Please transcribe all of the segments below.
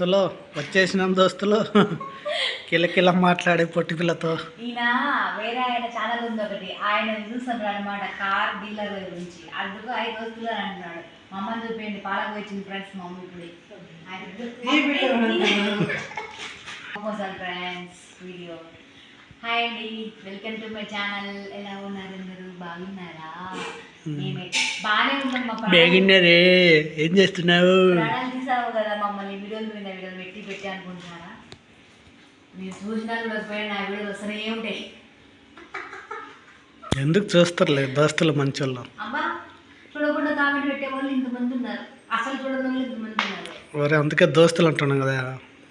దోస్తులు వచ్చేసినాం దోస్తులు. కిలకిల మాట్లాడే పొట్టి పిల్లతో. ఈయన వేరే ఆయన ఛానల్ ఉంది ఒకటి. ఆయన చూస్తున్నాడు అనమాట కార్ డీలర్ గురించి. అందుకు ఐదు రోజులు అని అంటున్నాడు. మా అమ్మని చూపించండి పాలకు వచ్చింది ఫ్రెండ్స్ మమ్మీ ఇప్పుడు. ఫ్రెండ్స్ వీడియో హాయ్ అండి వెల్కమ్ టు మై ఛానల్ ఎలా ఉన్నారు అందరూ? బాగున్నారా? బాగానే బేగిన్నరే ఏం చేస్తున్నావు? ప్రాణాలు తీసావు కదా మమ్మల్ని. వీడియోలు మీద వీడియోలు పెట్టి పెట్టి అనుకుంటున్నారా? మీరు చూసినా చూడకపోయినా నా వీడియోలు వస్తూనే ఉంటాయి. ఎందుకు చూస్తారులే? దోస్తులు చూడకుండా కామెంట్ పెట్టే వాళ్ళు ఇంతమంది ఉన్నారు. అసలు చూడని వాళ్ళు ఇంతమంది ఉన్నారు. మరి అందుకే దోస్తులు అంటున్నాం కదా.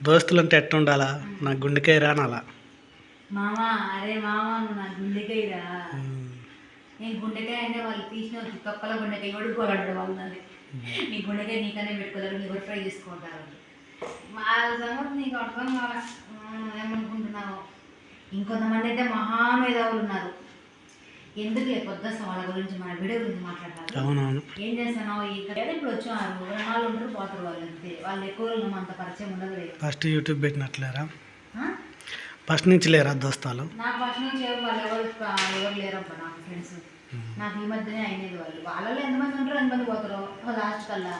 దోస్తులు అంటే ఎట్ట ఉండాలా? నా గుండెకాయ రానాలా? మామ అరే మామ నా గుండెకాయరా నేను గుండెకాయ అంటే వాళ్ళు తీసిన తొక్కల గుండెకాయ కొడుకోవాలంటే వాళ్ళు నాది. నీ గుండెకాయ నీకనే పెట్టుకోలేరు నీ కూడా ఫ్రై చేసుకుంటారు మా సంగతి నీకు అర్థం కావాలి ఏమనుకుంటున్నావు. ఇంకొంతమంది అయితే మహామేధావులు ఉన్నారు. ఎందుకు పొద్దు వాళ్ళ గురించి మన వీడియో గురించి మాట్లాడాలి ఏం చేస్తున్నావు? ఇక్కడ ఇప్పుడు వచ్చారు రెండు ఉంటారు పోతారు వాళ్ళు అంతే. వాళ్ళు ఎక్కువ అంత పరిచయం ఉండదు ఫస్ట్ యూట్యూబ్ పెట్టినట్లేరా? ఫస్ట్ నుంచి లేరా దోస్తాలు? నాకు ఫస్ట్ నుంచి ఎవరు వాళ్ళు ఎవరు ఎవరు లేరబ్బా నాకు ఫ్రెండ్స్ నాకు ఈ మధ్యనే అయినది వాళ్ళు. వాళ్ళలో ఎంతమంది ఉంటారు ఎంతమంది పోతారు లాస్ట్ కల్లా.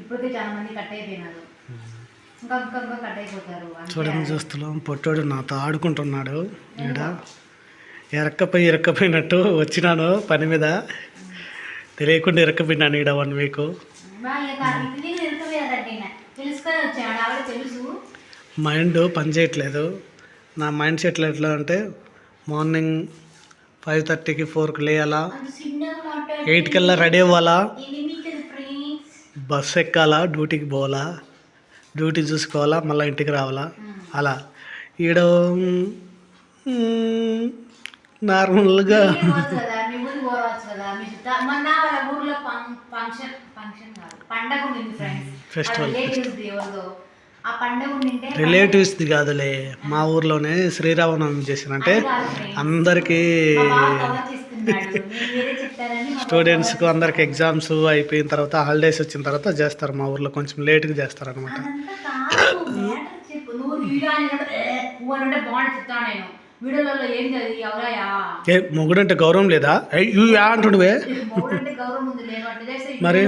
ఇప్పటికే చాలా మంది కట్ అయిపోయినారు ఇంకా ఇంకా ఇంకా కట్ అయిపోతారు. అంతే. చూడండి దోస్తులు పొట్టోడు నాతో ఆడుకుంటున్నాడు. ఈడ ఎరక్కపోయి ఇరక్కపోయినట్టు వచ్చినాను పని మీద. తెలియకుండా ఇరక్కపోయినాను ఈడ వన్ వీక్ మైండ్ పని చేయట్లేదు. నా మైండ్ సెట్ ఎట్లా అంటే మార్నింగ్ ఫైవ్ థర్టీకి ఫోర్కి లేయాలా ఎయిట్ కల్లా రెడీ అవ్వాలా బస్ ఎక్కాలా డ్యూటీకి పోవాలా డ్యూటీ చూసుకోవాలా మళ్ళీ ఇంటికి రావాలా అలా. ఈడ నార్మల్గా. పోవచ్చు రిలేటివ్స్ది కాదులే మా ఊర్లోనే శ్రీరామనవమి కాదు friends. అందరికీ స్టూడెంట్స్కి అందరికి ఎగ్జామ్స్ అయిపోయిన తర్వాత హాలిడేస్ వచ్చిన తర్వాత చేస్తారు. మా ఊర్లో కొంచెం లేట్గా చేస్తారు అనమాట అంటే, ఏ, అంటే మొగుడంటే గౌరవం లేదా? అంటుండవే. మరి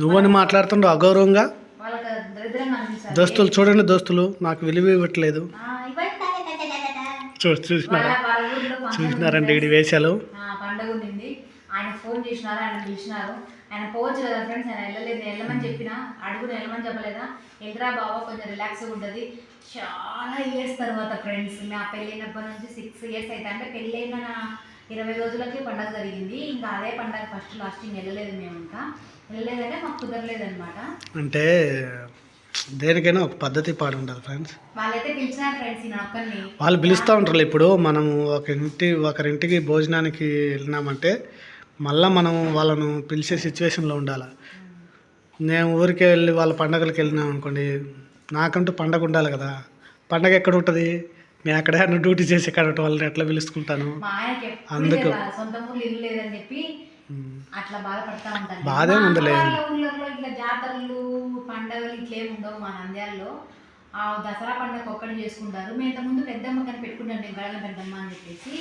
నువ్వని మాట్లాడుతుండవు అగౌరవంగా. దోస్తులు చూడండి దోస్తులు నాకు విలువ ఇవ్వట్లేదు. చూ చూసినారా? చూసినారండి ఇడి వేషాలు. పండగ ఉండింది. ఆయన ఫోన్ చేసినారు ఆయన పిలిచినారు. ఆయన పోవచ్చు కదా ఫ్రెండ్స్ ఆయన వెళ్ళలేదు. వెళ్ళమని చెప్పిన అడుగు నేను వెళ్ళమని చెప్పలేదా? ఎదురా బాబా కొంచెం రిలాక్స్గా ఉంటుంది. చాలా ఇయర్స్ తర్వాత ఫ్రెండ్స్ నా పెళ్ళైనప్పటి నుంచి సిక్స్ ఇయర్స్ అయితే అంటే పెళ్ళైన ఇరవై రోజులకి పండగ జరిగింది. ఇంకా అదే పండగ ఫస్ట్ లాస్ట్ వెళ్ళలేదు మేము ఇంకా. వెళ్ళలేదంటే మాకు కుదరలేదన్నమాట. అంటే దేనికైనా ఒక పద్ధతి పాడు ఉండాలి ఫ్రెండ్స్ వాళ్ళు పిలుస్తూ ఉంటారు. ఇప్పుడు మనము ఒక ఇంటి ఒకరింటికి భోజనానికి వెళ్ళినామంటే మళ్ళీ మనం వాళ్ళను పిలిచే సిచ్యువేషన్లో ఉండాలి? నేను ఊరికే వెళ్ళి వాళ్ళ పండగలకు వెళ్ళినాం అనుకోండి నాకంటూ పండగ ఉండాలి కదా. పండగ ఎక్కడ ఉంటుంది? నేను అక్కడే డ్యూటీ చేసి ఎక్కడ వాళ్ళని ఎట్లా పిలుచుకుంటాను? అందుకు. అట్లా బాధపడతా ఉంటాను. బాధే ఊర్లలో ఇట్లా జాతరలు పండగలు ఇట్లా ఏమి ఉండవు మా నంద్యాలలో. ఆ దసరా పండగ ఒక్కటి చేసుకుంటారు. మేము ఇంతకుముందు పెద్దమ్మ కానీ పెట్టుకుంటాం నేను గడగ పెద్దమ్మ అని చెప్పేసి.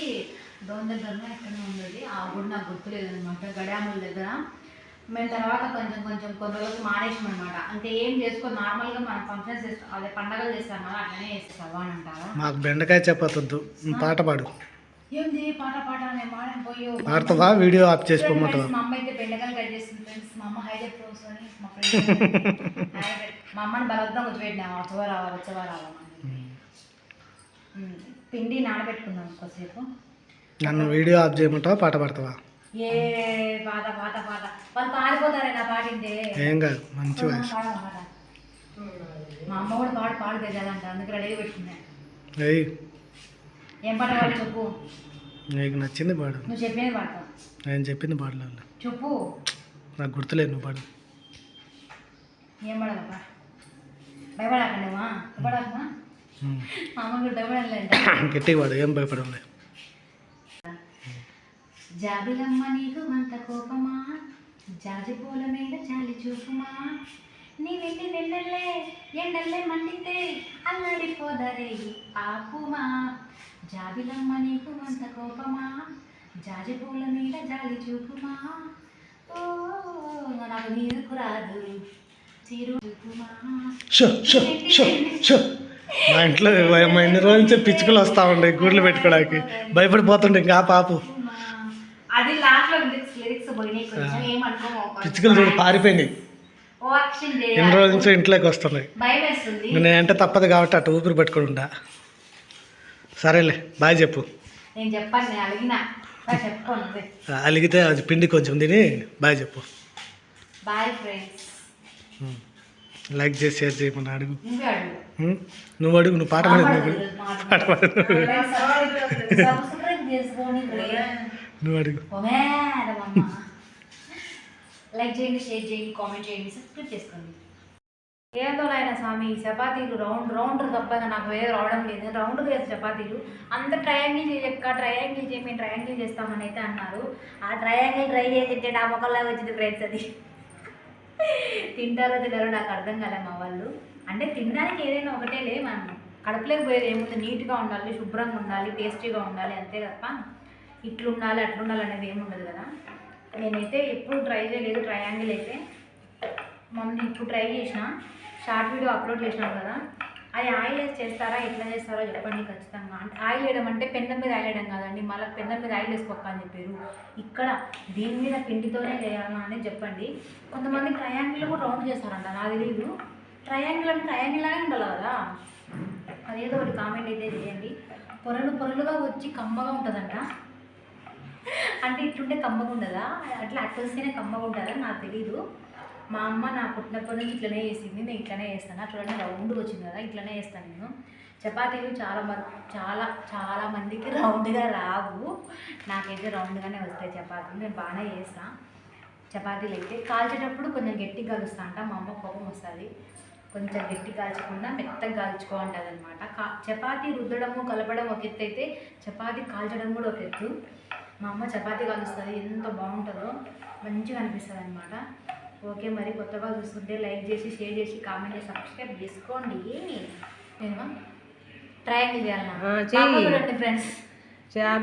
దోన్ దగ్గర ఎక్కడ ఉండేది. ఆ గుడి నాకు గుర్తులేదు అనమాట గడాముల దగ్గర. మేము తర్వాత కొంచెం కొంచెం కొన్ని రోజులు మానేసాం అనమాట అంటే ఏం చేసుకో నార్మల్గా మనం ఫంక్షన్స్ చేస్తాం అదే పండగలు చేస్తాం కదా అట్లనే చేస్తావా అని అంటారు? మాకు బెండకాయ చెప్పొద్దు పాట పాడు. ఏంది పాట పోయో పాడుతుందా? వీడియో ఆఫ్ చేసుకోమంటావా ఫ్రెండ్స్, మా అమ్మ అయితే బెండకాయలు కట్ చేస్తుంది ఫ్రెండ్స్. మా అమ్మ హైలైట్ ప్రోస్ అని మా ఫ్రెండ్ మా అమ్మని బలవంతం కూర్చోబెట్టినా వచ్చవా రావా వచ్చవా రావా అని. ఉమ్, పిండి నానబెట్టుకుందాం కొద్దిసేపు. నన్ను వీడియో ఆఫ్ చేయమంటావా? పాట పాడతావా? ఏ పాట పాట పాట. వాళ్ళు పాడిపోతారే నా వింటే. ఏం కాదు మంచి వాయిస్. మా అమ్మ కూడా పాడు పాడు తెచ్చాదంట అందుకు రెడీగా పెట్టుకున్నా. ఏం పాట పాడు చెప్పు. నీకు నచ్చింది పాడు. నువ్వు చెప్పేది పాడతావు నేను చెప్పింది పాడలేదు. చెప్పు. నాకు గుర్తులేదు నువ్వు పాడు. ఏం పడాలబ్బా? భయపడాకండిమా భయపడాకమా ఉమ్. మా అమ్మ కూడా భయపడాలంట గట్టిగా పాడు ఏం భయపడలే జాబిలమ్మ నీకు అంత కోపమా? జాజి పూల మీద చాలి చూపుమా? నీ వెళ్ళి వెళ్ళలే ఎండల్లే మండితే అల్లడిపోదరే ఆపుమా జాబిలమ్మ నీకు అంత కోపమా? జాజి పూల మీద జాలి చూపుమా? ఓ నాకు నీకు రాదు. మా ఇంట్లో మా ఎన్ని రోజుల నుంచి పిచ్చుకలు వస్తూ ఉండే గూడ్లు పెట్టుకోవడానికి భయపడిపోతుండే ఇంకా పాపు. పిచ్చుకలు చూడు పారిపోయినాయి. ఎన్ని రోజుల నుంచి ఇంట్లోకి వస్తున్నాయి. వేస్తుంది నేనంటే తప్పదు కాబట్టి అటు ఊపిరి పెట్టుకుని ఉంటా సరేలే బాయ్ చెప్పు. నేను నేను అలిగితే అది పిండి కొంచెం తిని బాయ్ చెప్పు. లైక్ చేసి షేర్ చేయమని అడుగు. నువ్వే అడుగు. నువ్వు పాట పాడేది నువ్వు పాట పాడేది నువ్వు అడుగు. లైక్ చేయండి షేర్ చేయండి కామెంట్ చేయండి సబ్స్క్రైబ్ చేసుకోండి. ఏదో ఆయన స్వామి చపాతీలు రౌండ్ రౌండ్ తప్ప నాకు వేరే రావడం లేదు. రౌండ్ చేసే చపాతీలు అంత ట్రయాంగిల్ చేయక్క ట్రయాంగిల్ చేయి మేము ట్రయాంగిల్ చేస్తామని అయితే అన్నారు. ఆ ట్రయాంగిల్ ట్రై చేసి నా మొక్కల్లాగా వచ్చింది ఫ్రెండ్స్ అది. తింటారో తింటారో నాకు అర్థం కాలే మా వాళ్ళు. అంటే తినడానికి ఏదైనా ఒకటే లే మనం. కడుపులోకి పోయేది ఏముంది? నీట్గా ఉండాలి శుభ్రంగా ఉండాలి టేస్టీగా ఉండాలి అంతే తప్ప ఇట్లు ఉండాలి ఉండాలి అనేది ఏమి ఉండదు కదా. నేనైతే ఎప్పుడు ట్రై చేయలేదు ట్రయాంగిల్ అయితే. మమ్మల్ని ఇప్పుడు ట్రై చేసిన. షార్ట్ వీడియో అప్లోడ్ చేసినాం కదా. అది ఆయిల్ వేసి చేస్తారా ఎట్లా చేస్తారో చెప్పండి ఖచ్చితంగా. అంటే ఆయిల్ వేయడం అంటే పెండం మీద ఆయిల్ వేయడం కాదండి మళ్ళీ పెందం మీద ఆయిల్ వేసుకోక అని చెప్పారు. ఇక్కడ దీని మీద పిండితోనే చేయాలా అని చెప్పండి. కొంతమంది ట్రయాంగిల్ కూడా రౌండ్ చేస్తారంట నాకు తెలియదు ట్రయాంగిల్ అంటే ట్రయాంగిల్ లాగే ఉండాలి కదా. అదేదో ఒకటి కామెంట్ అయితే చేయండి. పొరలు పొరలుగా వచ్చి కమ్మగా ఉంటుందంట. అంటే ఇట్లుంటే కమ్మగా ఉండదా? అట్లా అట్లస్తేనే కమ్మగా ఉంటుందా నాకు తెలీదు. మా అమ్మ నా పుట్టినప్పటి నుంచి ఇట్లనే చేసింది. నేను ఇట్లనే చేస్తాను. చూడండి రౌండ్ వచ్చింది కదా ఇట్లనే చేస్తాను నేను. చపాతీలు చాలా మ- చాలా చాలా మందికి రౌండ్గా రావు. నాకైతే రౌండ్గానే వస్తాయి చపాతీలు. నేను బాగానే చేస్తాను చపాతీలు అయితే కాల్చేటప్పుడు కొంచెం గట్టిగా కలుస్తా అంట. మా అమ్మ కోపం వస్తుంది. కొంచెం గట్టి కాల్చకుండా మెత్తగా కాల్చుకోవాలి అనమాట కా చపాతీ రుద్దడము కలపడం ఒక ఎత్తు అయితే చపాతీ కాల్చడం కూడా ఒక ఎత్తు. మా అమ్మ చపాతీ కాలుస్తుంది ఎంత బాగుంటుందో మంచిగా అనిపిస్తుంది అనమాట ఓకే మరి కొత్తగా చూస్తుంటే లైక్ చేసి షేర్ చేసి కామెంట్ చేసి సబ్స్క్రైబ్ చేసుకోండి. నేను ట్రయాంగిల్ చేయాలన్నా ఫ్రెండ్స్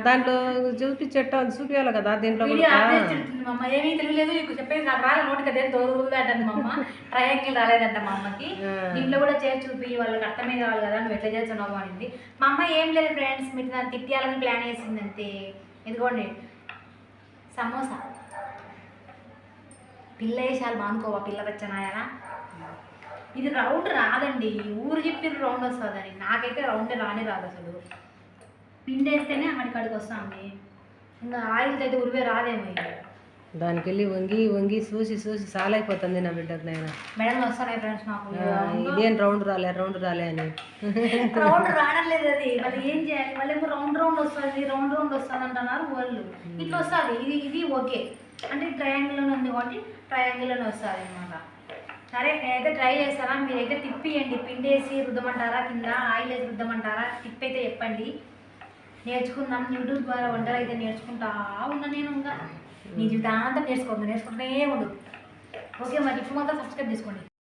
దాంట్లో చూపించట చూపించాలి కదా దీంట్లో వీడియో కూడా. ఆన్ చేసి చెప్తుంది మా అమ్మ. ఏమీ తెలియలేదు నీకు చెప్పేది నాకు రాలే నోటికి అదే తోడుగా అంటుంది మా అమ్మ. ట్రయాంగిల్ రాలేదంట మా అమ్మకి. దీంట్లో కూడా చేసి చూపి వాళ్ళకి అర్థమే కావాలి కదా నువ్వు ఎట్లా చేస్తున్నావు అనింది. మా అమ్మ ఏం లేదు ఫ్రెండ్స్ మీరు నన్ను తిట్టాలని ప్లాన్ చేసింది అంతే. ఇదిగోండి సమోసా. పిల్ల వేసాలు బానుకోవా పిల్ల వచ్చనాయనా ఇది రౌండ్ రాదండి ఊరు చెప్పిన రౌండ్ వస్తుందని నాకైతే రౌండ్ రానే రాదు అసలు. పిండి వేస్తేనే అక్కడికి అడిగి వస్తుంది. ఇంకా ఆయిల్ అయితే ఉరివే రాదేమో ఇది దానికి వెళ్ళి వంగి వంగి చూసి చూసి సాలైపోతుంది నా బిడ్డకు నాయన. మెడలు వస్తున్నాయి ఫ్రెండ్స్ నాకు ఇదేం రౌండ్ రాలే రౌండ్ రాలే అని. రౌండ్ రావడం లేదు అది. మళ్ళీ ఏం చేయాలి? మళ్ళీ ఏమో రౌండ్ రౌండ్ వస్తుంది రౌండ్ రౌండ్ వస్తుంది అంటున్నారు వాళ్ళు. ఇట్లా వస్తుంది. ఇది ఇది ఓకే. అంటే ట్రయాంగిల్లోనే ఉంది కాబట్టి ట్రయాంగిల్లోనే వస్తుంది అనమాట. సరే నేనైతే ట్రై చేస్తారా మీరైతే తిప్పియండి. పిండి వేసి రుద్దమంటారా? కింద ఆయిల్ వేసి రుద్దమంటారా? టిప్ అయితే చెప్పండి. నేర్చుకుందాం. యూట్యూబ్ ద్వారా వంటలు అయితే నేర్చుకుంటా ఉన్నా నేను ఇంకా. నీ జీవితాంతం నేర్చుకోండి నేర్చుకుంటూనే ఉండు. ఓకే మరి ఇప్పుడు మాత్రం సబ్స్క్రైబ్ చేసుకోండి.